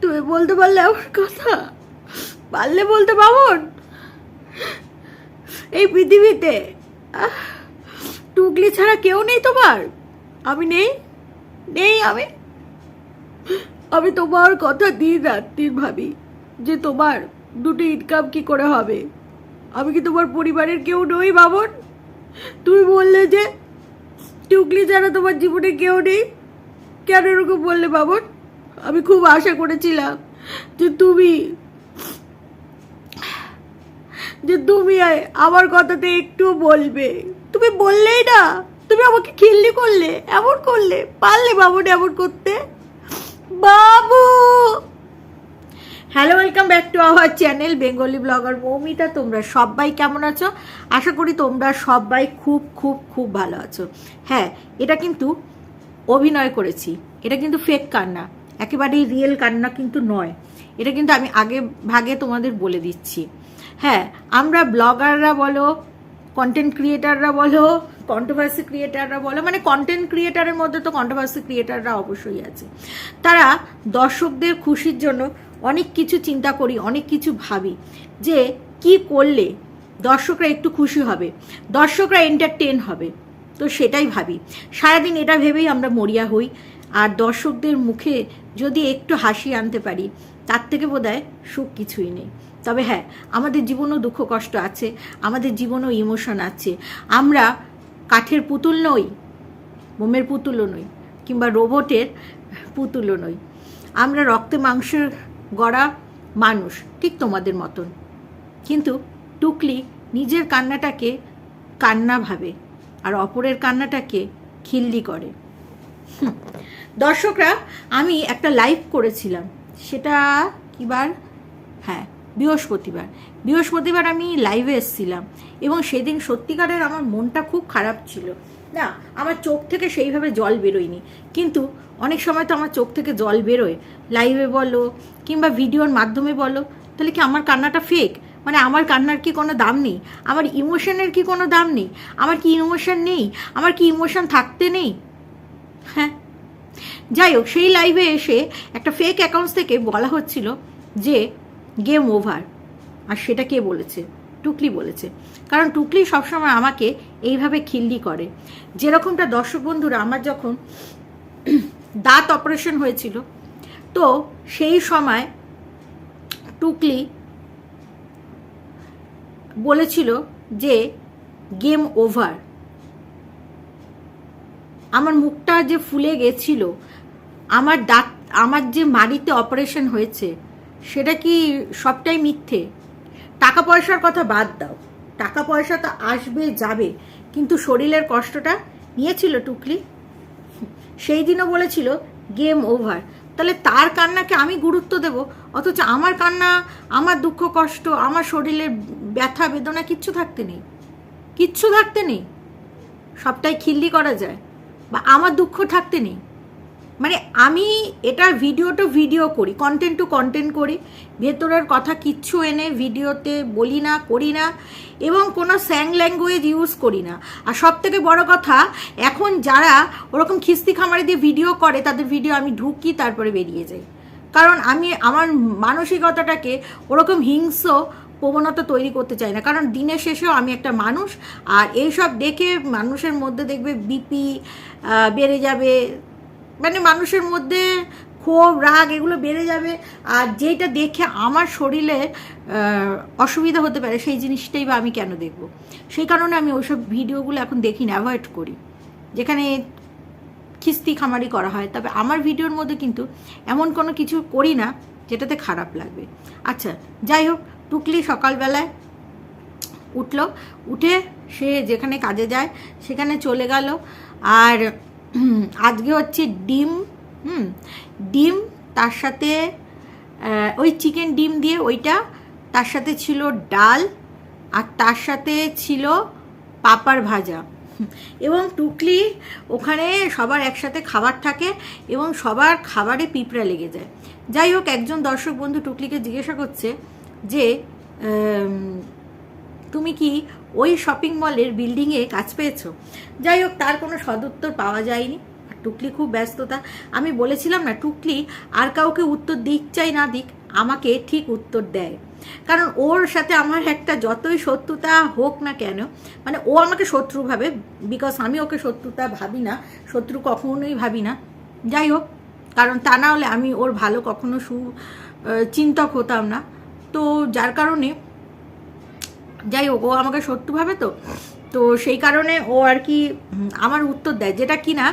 তুমি বলতে পারলে আমার কথা। পারলে বলতে বামন এই পৃথিবীতে টুকলি ছাড়া কেউ নেই তোমার? আমি নেই? নেই আমি? আমি তোমার কথা দিন রাত্রির ভাবি যে তোমার দুটো ইনকাম কি করে হবে? আমি কি তোমার পরিবারের কেউ নই, বাবন? তুমি বললে যে টুকলি ছাড়া তোমার জীবনে কেউ নেই? কেন এরকম বললে, বাবন? আমি খুব আশা করেছিলাম যে তুমি যে তুমি আমার কথাতে একটু বলবে। তুমি বললেই না, তুমি আমাকে খিল্লি করলে, এমন করলে, পারলে বাবন এমন করতে? বাবু! Hello welcome back to our channel Bengali blogger Moumita তোমরা সবাই কেমন আছো? আশা করি তোমরা সবাই খুব খুব খুব ভালো আছো। হ্যাঁ এটা কিন্তু অভিনয় করেছি। এটা কিন্তু ফেক কান্না একেবারেই রিয়েল কান্না কিন্তু নয়। এটা কিন্তু আমি আগে ভাগে তোমাদের বলে দিচ্ছি। হ্যাঁ আমরা ব্লগাররা বলো কন্টেন্ট ক্রিয়েটাররা বলো কন্ট্রোভার্সি ক্রিয়েটাররা বলো মানে কন্টেন্ট ক্রিয়েটারের মধ্যে তো কন্ট্রোভার্সি ক্রিয়েটাররা অবশ্যই আছে। তারা দর্শকদের খুশির জন্য অনেক কিছু চিন্তা করি, অনেক কিছু ভাবি যে কি করলে দর্শকরা একটু খুশি হবে, দর্শকরা এন্টারটেন হবে। তো সেটাই ভাবি। সারাদিন এটা ভেবেই আমরা মরিয়া হই। আর দর্শকদের মুখে যদি একটু হাসি আনতে পারি, তার থেকে বোধহয় সুখ কিছুই নেই। তবে হ্যাঁ আমাদের জীবনও দুঃখ কষ্ট আছে, আমাদের জীবনও ইমোশন আছে। আমরা কাঠের পুতুল নই, মোমের পুতুলও নই, কিংবা রোবটের পুতুলও নই। আমরা রক্তে মাংসের গড়া মানুষ, ঠিক তোমাদের মতন। কিন্তু টুকলি নিজের কান্নাটাকে কান্না ভাবে, আর অপরের কান্নাটাকে খিল্লি করে। দর্শকরা, আমি একটা লাইভ করেছিলাম। সেটা কিবার? হ্যাঁ বৃহস্পতিবার। বৃহস্পতিবার আমি লাইভে এসেছিলাম এবং সেদিন সত্যিকারের আমার মনটা খুব খারাপ ছিল। না, আমার চোখ থেকে সেইভাবে জল বেরোয়নি। কিন্তু অনেক সময় তো আমার চোখ থেকে জল বেরোয়। লাইভে বলো কিংবা ভিডিওর মাধ্যমে বলো, তাহলে কি আমার কান্নাটা ফেক মানে আমার কান্নার কি কোনো দাম নেই? আমার ইমোশনের কি কোনো দাম নেই? আমার কি ইমোশন নেই? আমার কি ইমোশন থাকতে নেই? হ্যাঁ যাই হোক সেই লাইভে এসে একটা ফেক অ্যাকাউন্টস থেকে বলা হচ্ছিল যে গেম ওভার আর সেটা কে বলেছে? টুকলি বলেছে। কারণ টুকলি সবসময় আমাকে এইভাবে খিল্লি করে। যেরকমটা দর্শক বন্ধুরা, আমার যখন দাঁত অপারেশন হয়েছিল, তো সেই সময় টুকলি বলেছিল যে গেম ওভার আমার মুখটা যে ফুলে গেছিল আমার দাঁত, আমার যে মাড়িতে অপারেশন হয়েছে, সেটা কি সবটাই মিথ্যে? টাকা পয়সার কথা বাদ দাও। টাকা পয়সা তো আসবে, যাবে, কিন্তু শরীরের কষ্টটা নিয়েছিল টুকলি। সেই দিনও বলেছিল গেম ওভার তাহলে তার কান্নাকে আমি গুরুত্ব দেব? অথচ আমার কান্না, আমার দুঃখ কষ্ট, আমার শরীরের ব্যথা, বেদনা কিচ্ছু থাকতে নেই। কিচ্ছু থাকতে নেই। সবটাই খিল্লি করা যায়। বা আমার দুঃখ থাকতে নেই। মানে আমি এটা ভিডিও টু ভিডিও করি কন্টেন্ট টু কন্টেন্ট করি। ভেতরের কথা কিচ্ছু এনে ভিডিওতে বলি না, করি না, এবং কোনো স্যাং ল্যাঙ্গুয়েজ ইউজ করি না। আর সব থেকে বড় কথা, এখন যারা ওরকম খিস্তি খামারে দিয়ে ভিডিও করে, তাদের ভিডিও আমি ঢুকি, তারপরে বেরিয়ে যাই। কারণ আমি, আমার মানসিকতাটাকে ওরকম হিংস্র প্রবণতা তৈরি করতে চাই না। কারণ দিনের শেষেও আমি একটা মানুষ, আর এইসব দেখে মানুষের মধ্যে দেখবে বিপি বেড়ে যাবে মানে মানুষের মধ্যে ক্ষোভ, রাগ এগুলো বেড়ে যাবে। আর যেটা দেখে আমার শরীরে অসুবিধা হতে পারে সেই জিনিসটাই বা আমি কেন দেখব? সেই কারণে আমি ওইসব ভিডিওগুলো এখন দেখি না অ্যাভয়েড করি। যেখানে খিস্তি খামারি করা হয়। তবে আমার ভিডিওর মধ্যে কিন্তু এমন কোনো কিছু করি না, যেটাতে খারাপ লাগবে। আচ্ছা যাই হোক, টুকলি সকালবেলায় উঠল। উঠে সে যেখানে কাজে যায়, সেখানে চলে গেল। আর আজকে হচ্ছে ডিম, হুম, ডিম তার সাথে ওই চিকেন ডিম দিয়ে ওইটা তার সাথে ছিল ডাল আর তার সাথে ছিল পাপার ভাজা। এবং টুকলি ওখানে সবার একসাথে খাবার থাকে এবং সবার খাবারে পিঁপড়া লেগে যায়। যাই হোক, একজন দর্শক বন্ধু টুকলিকে জিজ্ঞাসা করছে যে তুমি কি ওই শপিং মলের বিল্ডিংয়ে কাজ পেয়েছ? যাই হোক তার কোনো সদুত্তর পাওয়া যায়নি। টুকলি খুব ব্যস্ততা। আমি বলেছিলাম না, টুকলি আর কাউকে উত্তর দিক চাই না দিক, আমাকে ঠিক উত্তর দেয়। কারণ ওর সাথে আমার একটা যতই শত্রুতা হোক না কেন মানে ও আমাকে শত্রু ভাবে বিকজ আমি ওকে শত্রুতা ভাবি না, শত্রু কখনোই ভাবি না। যাই হোক কারণ তা না হলে আমি ওর ভালো কখনো সু চিন্তক হতাম না। তো যার কারণে যাই হোক, ও আমাকে শত্রু ভাবে তো। তো সেই কারণে ও আর কি আমার উত্তর দেয়। যেটা কি না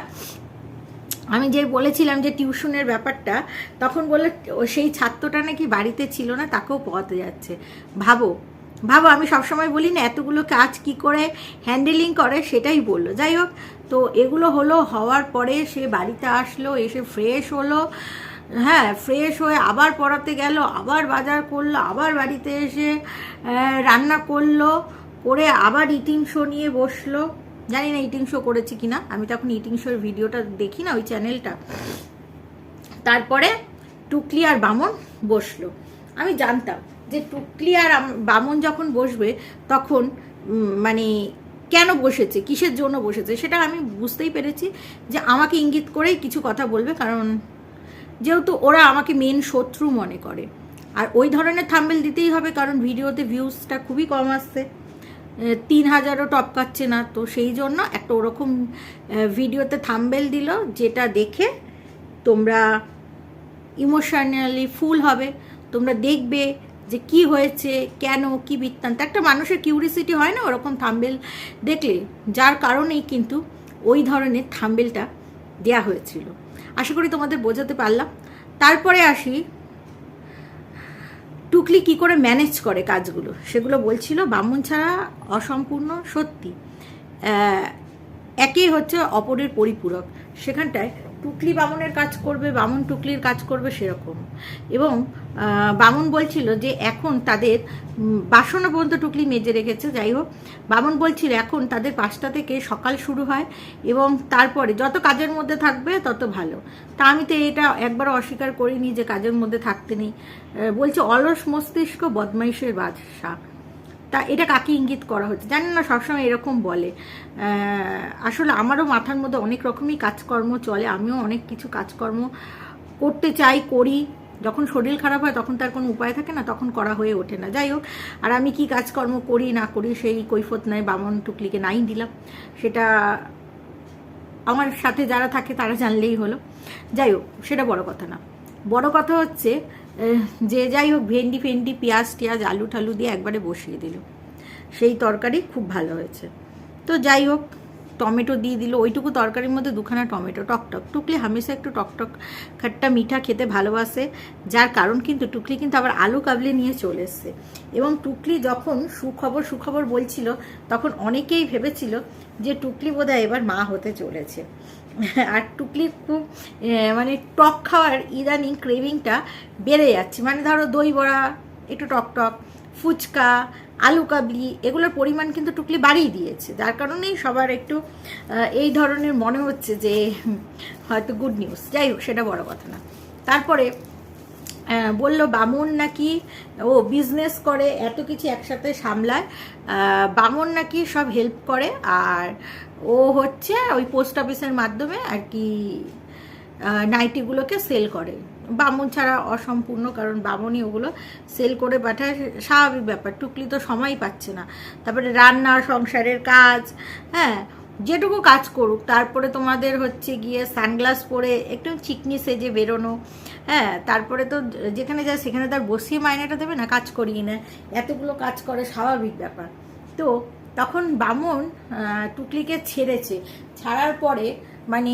আমি যে বলেছিলাম যে টিউশনের ব্যাপারটা, তখন বলে সেই ছাত্রটা নাকি বাড়িতে ছিল না, তাকেও পাওয়াতে যাচ্ছে। ভাবো ভাবো, আমি সবসময় বলি না, এতগুলো কাজ কি করে হ্যান্ডেলিং করে সেটাই বলল। যাই হোক, তো এগুলো হলো, হওয়ার পরে সে বাড়িতে আসলো, এসে ফ্রেশ হলো। হ্যাঁ ফ্রেশ হয়ে আবার পড়াতে গেল, আবার বাজার করল, আবার বাড়িতে এসে রান্না করল, করে আবার ইটিং শো নিয়ে বসল। জানি না ইটিং শো করেছি কিনা আমি তখন ইটিং শোর ভিডিওটা দেখি না, ওই চ্যানেলটা তারপরে টুকলি আর বামন বসল। আমি জানতাম যে টুকলি আর বামন যখন বসবে, তখন মানে কেন বসেছে, কিসের জন্য বসেছে, সেটা আমি বুঝতেই পেরেছি যে আমাকে ইঙ্গিত করেই কিছু কথা বলবে, কারণ যেহেতু ওরা আমাকে মেন শত্রু মনে করে। আর ওই ধরনের থাম্বেল দিতেই হবে, কারণ ভিডিওতে ভিউজটা খুবই কম আসছে। তিন হাজারও টপকাচ্ছে না, তো সেই জন্য একটা ওরকম ভিডিওতে থাম্বেল দিল, যেটা দেখে তোমরা ইমোশনালি ফুল হবে, তোমরা দেখবে যে কি হয়েছে, কেন, কি বৃত্তান্ত। একটা মানুষের কিউরিসিটি হয় না ওরকম থাম্বেল দেখলে, যার কারণেই কিন্তু ওই ধরনের থাম্বেলটা দেয়া হয়েছিল। আশা করি তোমাদের বোঝাতে পারলাম। তারপরে আসি। টুকলি কি করে ম্যানেজ করে কাজগুলো? সেগুলো বলছিল ব্রাহ্মণ ছাড়া অসম্পূর্ণ, সত্যি। একই হচ্ছে অপরের পরিপূরক। সেখানটায় টুকলি বামুনের কাজ করবে বামুন টুকলির কাজ করবে সেরকম। এবং বামুন বলছিল যে এখন তাদের উম, বাসনও পর্যন্ত টুকলি মেজে রেখেছে যাই হোক। বামুন বলছিল এখন তাদের পাঁচটা থেকে সকাল শুরু হয় এবং তারপরে যত কাজের মধ্যে থাকবে তত ভালো। তা আমি তো এটা একবারও অস্বীকার করিনি যে কাজের মধ্যে থাকতে নেই। বলছে অলস মস্তিষ্ক বদমাইশের বাদশা। তা এটা কাকে ইঙ্গিত করা হচ্ছে? জানেন না, সবসময় এরকম বলে। আসলে আমারও মাথার মধ্যে অনেক রকমই কাজকর্ম চলে, আমিও অনেক কিছু কাজকর্ম করতে চাই, করি। যখন শরীর খারাপ হয়, তখন তার কোনো উপায় থাকে না, তখন করা হয়ে ওঠে না। যাই হোক, আর আমি কি কাজকর্ম করি, না করি, সেই কৈফত নাই, বামন টুকলিকে নাই দিলাম। সেটা আমার সাথে যারা থাকে, তারা জানলেই হলো। যাই হোক, সেটা বড় কথা না। বড় কথা হচ্ছে যে যাই হোক, ভেন্ডি ফেন্ডি, পেঁয়াজ টিয়াজ, আলু ঠালু দিয়ে একবারে বসিয়ে দিল। সেই তরকারি খুব ভালো হয়েছে। তো যাই হোক, টমেটো দিয়ে দিল। ওইটুকু তরকারির মধ্যে দুখানা টমেটো টকটক টুকলি হামেশা একটু টকটক খাট্টা মিঠা খেতে ভালোবাসে। যার কারণ কিন্তু, টুকলি কিন্তু আবার আলু কাবলে নিয়ে চলে এসছে। এবং টুকলি যখন সুখবর সুখবর বলছিল, তখন অনেকেই ভেবেছিল যে টুকলি বোধহয় এবার মা হতে চলেছে। আর টুকলির খুব মানে টক খাওয়ার ইদানিং ক্রেভিংটা বেড়ে যাচ্ছে। মানে ধরো দই বড়া, একটু টক টক, ফুচকা, আলু কাবলি, এগুলোর পরিমাণ কিন্তু টুকলি বাড়িয়ে দিয়েছে। যার কারণেই সবার একটু এই ধরনের মনে হচ্ছে যে হয়তো গুড নিউজ যাই হোক, সেটা বড় কথা না। তারপরে বলল, বামুন নাকি, ও বিজনেস করে, এত কিছু একসাথে সামলায়। বামুন নাকি সব হেল্প করে, আর ও হচ্ছে ওই পোস্ট অফিসের মাধ্যমে আর কি নাইটিগুলোকে সেল করে। বামুন ছাড়া অসম্পূর্ণ, কারণ বামুনই ওগুলো সেল করে পাঠায়, স্বাভাবিক ব্যাপার। টুকলি তো সময় পাচ্ছে না। তারপরে রান্না, সংসারের কাজ হ্যাঁ যেটুকু কাজ করুক, তারপরে তোমাদের হচ্ছে গিয়ে সানগ্লাস পরে একটু চিকনি সেজে বেরোনো হ্যাঁ তারপরে তো যেখানে যায় সেখানে তার বসিয়ে মাইনেটা দেবে না, কাজ করিয়ে না এতগুলো কাজ করে স্বাভাবিক ব্যাপার। তো তখন বামন টুকলিকে ছেড়েছে। ছাড়ার পরে মানে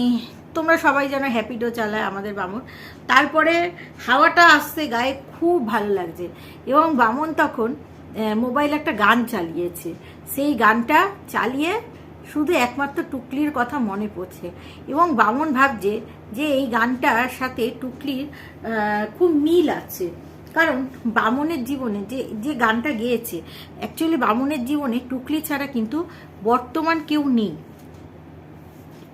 তোমরা সবাই যেন হ্যাপিডো চালায় আমাদের বামন। তারপরে হাওয়াটা আসছে গায়ে, খুব ভালো লাগছে। এবং বামন তখন মোবাইল একটা গান চালিয়েছে। সেই গানটা চালিয়ে শুধু একমাত্র টুকলির কথা মনে পড়ছে। এবং বামন ভাবছে যে এই গানটার সাথে টুকলির খুব মিল আছে। কারণ বামনের জীবনে যে যে গানটা গেয়েছে অ্যাকচুয়ালি বামনের জীবনে টুকলি ছাড়া কিন্তু বর্তমান কেউ নেই।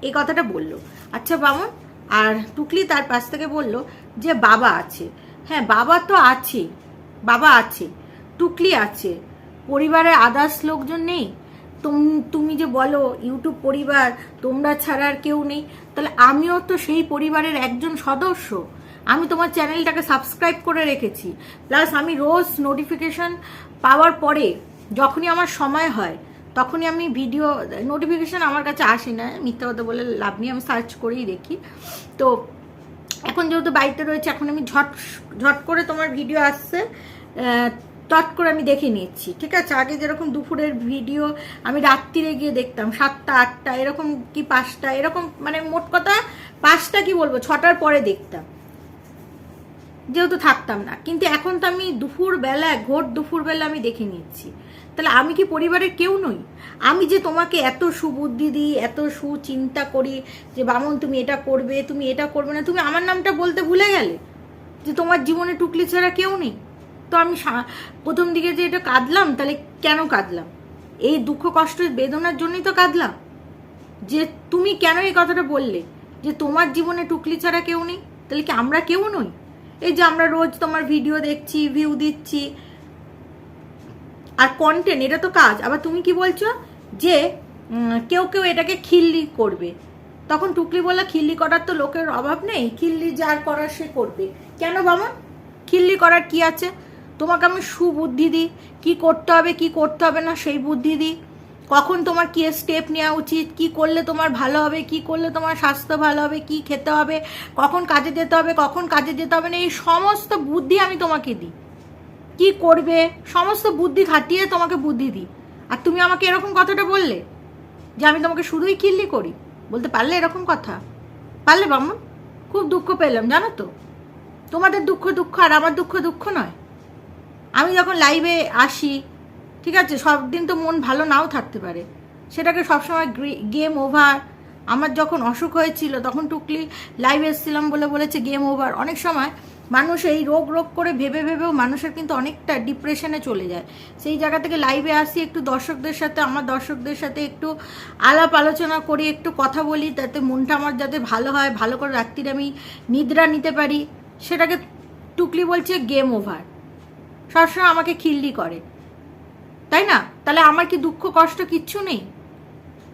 এই কথাটা বলল। আচ্ছা বামন, আর টুকলি তার পাশ থেকে বলল যে বাবা আছে। হ্যাঁ বাবা তো আছে, বাবা আছে, টুকলি আছে। পরিবারের আদার্স লোকজন নেই তুম- তুমি যে বলো ইউটিউব পরিবার, তোমরা ছাড়া আর কেউ নেই। তাহলে আমিও তো সেই পরিবারের একজন সদস্য। আমি তোমার চ্যানেলটাকে সাবস্ক্রাইব করে রেখেছি। প্লাস আমি রোজ নোটিফিকেশন পাওয়ার পরে যখনই আমার সময় হয়, তখনই আমি ভিডিও নোটিফিকেশন আমার কাছে আসে না। মিথ্যা কথা বলে লাভ নিয়ে আমি সার্চ করেই দেখি। তো এখন যেহেতু বাড়িতে রয়েছে, এখন আমি ঝট ঝট করে তোমার ভিডিও আসছে। তট করে আমি দেখে নিচ্ছি, ঠিক আছে? আগে যেরকম দুপুরের ভিডিও আমি রাত্রিরে গিয়ে দেখতাম, সাতটা, আটটা, এরকম কি পাঁচটা, এরকম মানে মোট কথা পাঁচটা কি বলব, ছটার পরে দেখতাম। যেহেতু থাকতাম না, কিন্তু এখন তো আমি দুপুর বেলা ঘোর দুপুর বেলা আমি দেখে নিচ্ছি। তাহলে আমি কি পরিবারের কেউ নই? আমি যে তোমাকে এত সুবুদ্ধি দিই, এত সুচিন্তা করি যে, বামন, তুমি এটা করবে, তুমি এটা করবে না। তুমি আমার নামটা বলতে ভুলে গেলে যে, তোমার জীবনে টুকলি ছাড়া কেউ নেই। তো আমি প্রথম দিকে যে এটা কাঁদলাম, তাহলে কেন কাঁদলাম? এই দুঃখ, কষ্ট, বেদনার জন্যই তো কাঁদলাম। যে তুমি কেন এই কথাটা বললে? যে তোমার জীবনে টুকলি ছাড়া কেউ নেই? তাহলে কি আমরা কেউ নই? এই যে আমরা রোজ তোমার ভিডিও দেখছি ভিউ দিচ্ছি। আর কন্টেন্ট এটা তো কাজ। আবার তুমি কি বলছো? যে কেউ কেউ এটাকে খিল্লি করবে। তখন টুকলি বলল, খিল্লি করার তো লোকের অভাব নেই। খিল্লি যার করার সে করবে। কেন বাবা খিল্লি করার কি আছে? তোমাকে আমি সুবুদ্ধি দিই। কি করতে হবে, কি করতে হবে না, সেই বুদ্ধি দিই। কখন তোমার কি স্টেপ নেওয়া উচিত, কি করলে তোমার ভালো হবে, কি করলে তোমার স্বাস্থ্য ভালো হবে, কি খেতে হবে, কখন কাজে যেতে হবে, কখন কাজে যেতে হবে না, এই সমস্ত বুদ্ধি আমি তোমাকে দিই। কি করবে, সমস্ত বুদ্ধি খাটিয়ে তোমাকে বুদ্ধি দিই। আর তুমি আমাকে এরকম কথাটা বললে, যে আমি তোমাকে শুধুই কিল্লি করি। বলতে পারলে এরকম কথা? পারলে বামন? খুব দুঃখ পেলাম, জানো তো? তোমাদের দুঃখ দুঃখ আর আমার দুঃখ দুঃখ নয়। আমি যখন লাইভে আসি, ঠিক আছে সব দিন তো মন ভালো নাও থাকতে পারে। সেটাকে সবসময় গেম ওভার আমার যখন অসুখ হয়েছিল, তখন টুকলি লাইভে এসেছিলাম বলে বলেছে গেম ওভার অনেক সময় মানুষ এই রোগ রোগ করে ভেবে ভেবেও মানুষের কিন্তু অনেকটা ডিপ্রেশনে চলে যায়। সেই জায়গা থেকে লাইভে আসি, একটু দর্শকদের সাথে, আমার দর্শকদের সাথে একটু আলাপ আলোচনা করি, একটু কথা বলি, তাতে মনটা আমার যাতে ভালো হয়, ভালো করে রাত্রিরে আমি নিদ্রা নিতে পারি। সেটাকে টুকলি বলছে গেম ওভার সবসময় আমাকে খিল্লি করে। তাই না? তাহলে আমার কি দুঃখ, কষ্ট কিচ্ছু নেই?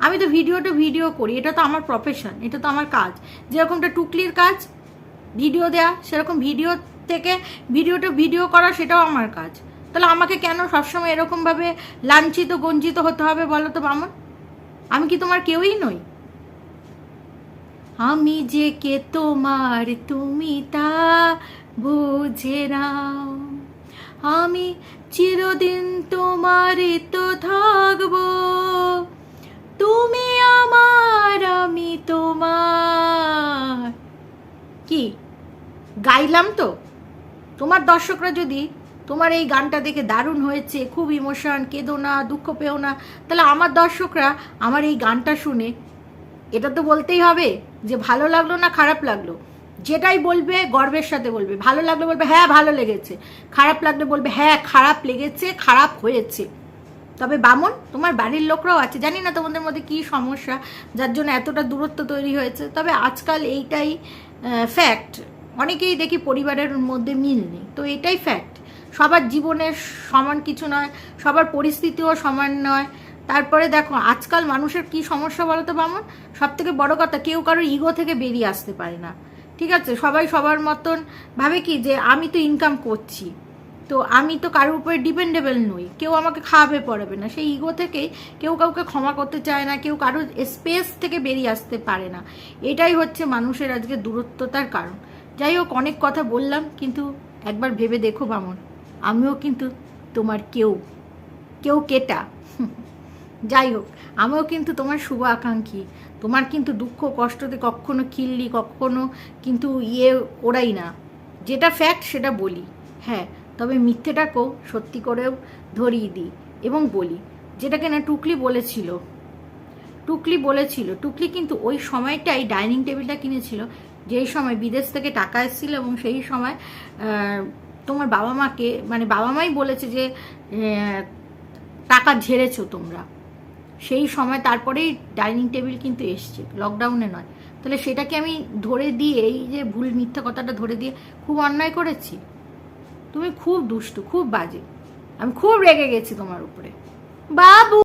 আমি তো ভিডিওটা ভিডিও করি, এটা তো আমার প্রফেশন এটা তো আমার কাজ। যেরকমটা টুকলির কাজ ভিডিও দেয়া, সেরকম ভিডিও থেকে ভিডিওটা ভিডিও করা, সেটাও আমার কাজ। তাহলে আমাকে কেন সবসময় এরকমভাবে লাঞ্ছিত, গঞ্জিত হতে হবে বলো তো বামন? আমি কি তোমার কেউই নই? আমি যে কে তোমার, তুমি তা বুঝে নাও। আমি চিরদিন তোমারই তো থাকব। তুমি আমার, আমি তোমার। কি? গাইলাম তো। তোমার দর্শকরা যদি তোমার এই গানটা দেখে দারুণ হয়েছে, খুব ইমোশন, কেঁদো না, দুঃখ পেও না, তাহলে আমার দর্শকরা আমার এই গানটা শুনে, এটা তো বলতেই হবে যে ভালো লাগল না খারাপ লাগল? যেটাই বলবে গর্বের সাথে বলবে। ভালো লাগলে বলবে হ্যাঁ ভালো লেগেছে। খারাপ লাগলে বলবে হ্যাঁ খারাপ লেগেছে, খারাপ হয়েছে। তবে বামন, তোমার বাড়ির লোকরাও আছে। জানি না তোমাদের মধ্যে কি সমস্যা, যার জন্য এতটা দূরত্ব তৈরি হয়েছে। তবে আজকাল এইটাই ফ্যাক্ট অনেকেই দেখি পরিবারের মধ্যে মিল নেই। তো এটাই ফ্যাক্ট সবার জীবনের সমান কিছু নয়, সবার পরিস্থিতিও সমান নয়। তারপরে দেখো, আজকাল মানুষের কি সমস্যা বলো তো বামন? সব থেকে বড় কথা, কেউ কারোর ইগো থেকে বেরিয়ে আসতে পারে না। ঠিক আছে? সবাই সবার মতন ভাবে কি যে আমি তো ইনকাম করছি। তো আমি তো কারোর উপরে ডিপেন্ডেবল নই। কেউ আমাকে খাওয়াবে, পড়াবে না। সেই ইগো থেকেই কেউ কাউকে ক্ষমা করতে চায় না, কেউ কারোর স্পেস থেকে বেরিয়ে আসতে পারে না। এটাই হচ্ছে মানুষের আজকে দূরত্বতার কারণ। যাই হোক, অনেক কথা বললাম, কিন্তু একবার ভেবে দেখো বামন। আমিও কিন্তু তোমার কেউ কেউ কেটা। যাই হোক, আমিও কিন্তু তোমার শুভ আকাঙ্ক্ষী। তোমার কিন্তু দুঃখ কষ্টতে কখনো খিল্লি, কখনো কিন্তু ইয়ে ওরাই না। যেটা ফ্যাক্ট সেটা বলি। হ্যাঁ তবে মিথ্যেটাকেও সত্যি করেও ধরিয়ে দিই এবং বলি। যেটাকে না টুকলি বলেছিল টুকলি বলেছিল, টুকলি কিন্তু ওই সময়টাই ডাইনিং টেবিলটা কিনেছিল। যেই সময় বিদেশ থেকে টাকা এসেছিল এবং সেই সময় তোমার বাবা মাকে মানে বাবা মাই বলেছে যে টাকা ঝেড়েছো তোমরা। সেই সময় তারপরেই ডাইনিং টেবিল কিন্তু এসছে, লকডাউনে নয়। তাহলে সেটাকে আমি ধরে দিয়ে, এই যে ভুল মিথ্যা কথাটা ধরে দিয়ে খুব অন্যায় করেছি? তুমি খুব দুষ্টু, খুব বাজে। আমি খুব রেগে গেছি তোমার উপরে। বাবু!